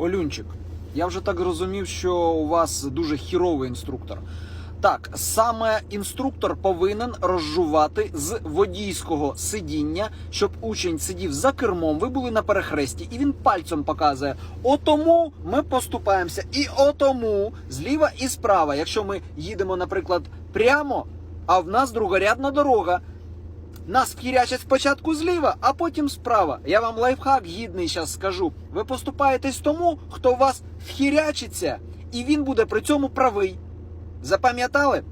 Олюнчик, я вже так зрозумів, що у вас дуже хіровий інструктор. Так, саме інструктор повинен розжувати з водійського сидіння, щоб учень сидів за кермом, ви були на перехресті, і він пальцем показує: отому ми поступаємося, і отому зліва і справа. Якщо ми їдемо, наприклад, прямо, а в нас другорядна дорога. Нас вхірячать спочатку зліва, а потім справа. Я вам лайфхак гідний зараз скажу. Ви поступаєтесь тому, хто у вас вхірячиться, і він буде при цьому правий. Запам'ятали?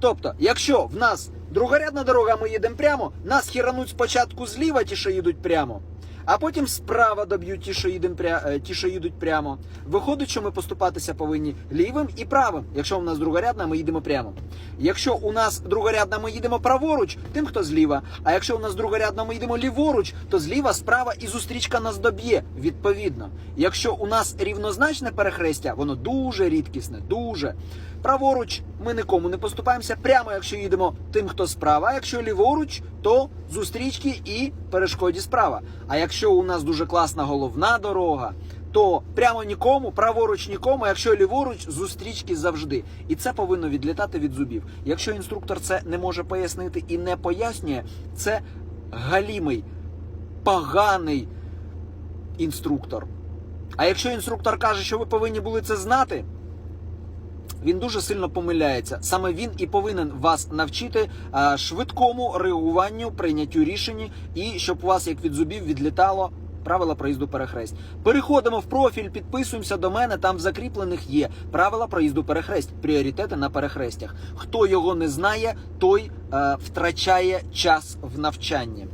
Тобто, якщо в нас другорядна дорога, ми їдемо прямо, нас хірануть спочатку зліва, ті, що їдуть прямо, а потім справа доб'ють ті, що їдемо пря... е, ті, що їдуть прямо. Виходить, що ми поступатися повинні лівим і правим. Якщо у нас другорядна, ми їдемо прямо. Якщо у нас другорядна, ми їдемо праворуч, тим, хто зліва. А якщо у нас другорядна, ми їдемо ліворуч, то зліва, справа і зустрічка нас доб'є. Відповідно. Якщо у нас рівнозначне перехрестя, воно дуже рідкісне, дуже. Праворуч ми нікому не поступаємося. Прямо, якщо їдемо тим, хто справа. А якщо ліворуч, то зустрічки і перешкоді справа. А якщо у нас дуже класна головна дорога, то прямо нікому, праворуч нікому, якщо ліворуч, зустрічки завжди. І це повинно відлітати від зубів. Якщо інструктор це не може пояснити і не пояснює, це галімий, поганий інструктор. А якщо інструктор каже, що ви повинні були це знати, він дуже сильно помиляється. Саме він і повинен вас навчити а, швидкому реагуванню, прийняттю рішень, і щоб у вас як від зубів відлітало. Правила проїзду перехресть. Переходимо в профіль, підписуємося до мене. Там в закріплених є правила проїзду перехресть, пріоритети на перехрестях. Хто його не знає, той е, втрачає час в навчанні.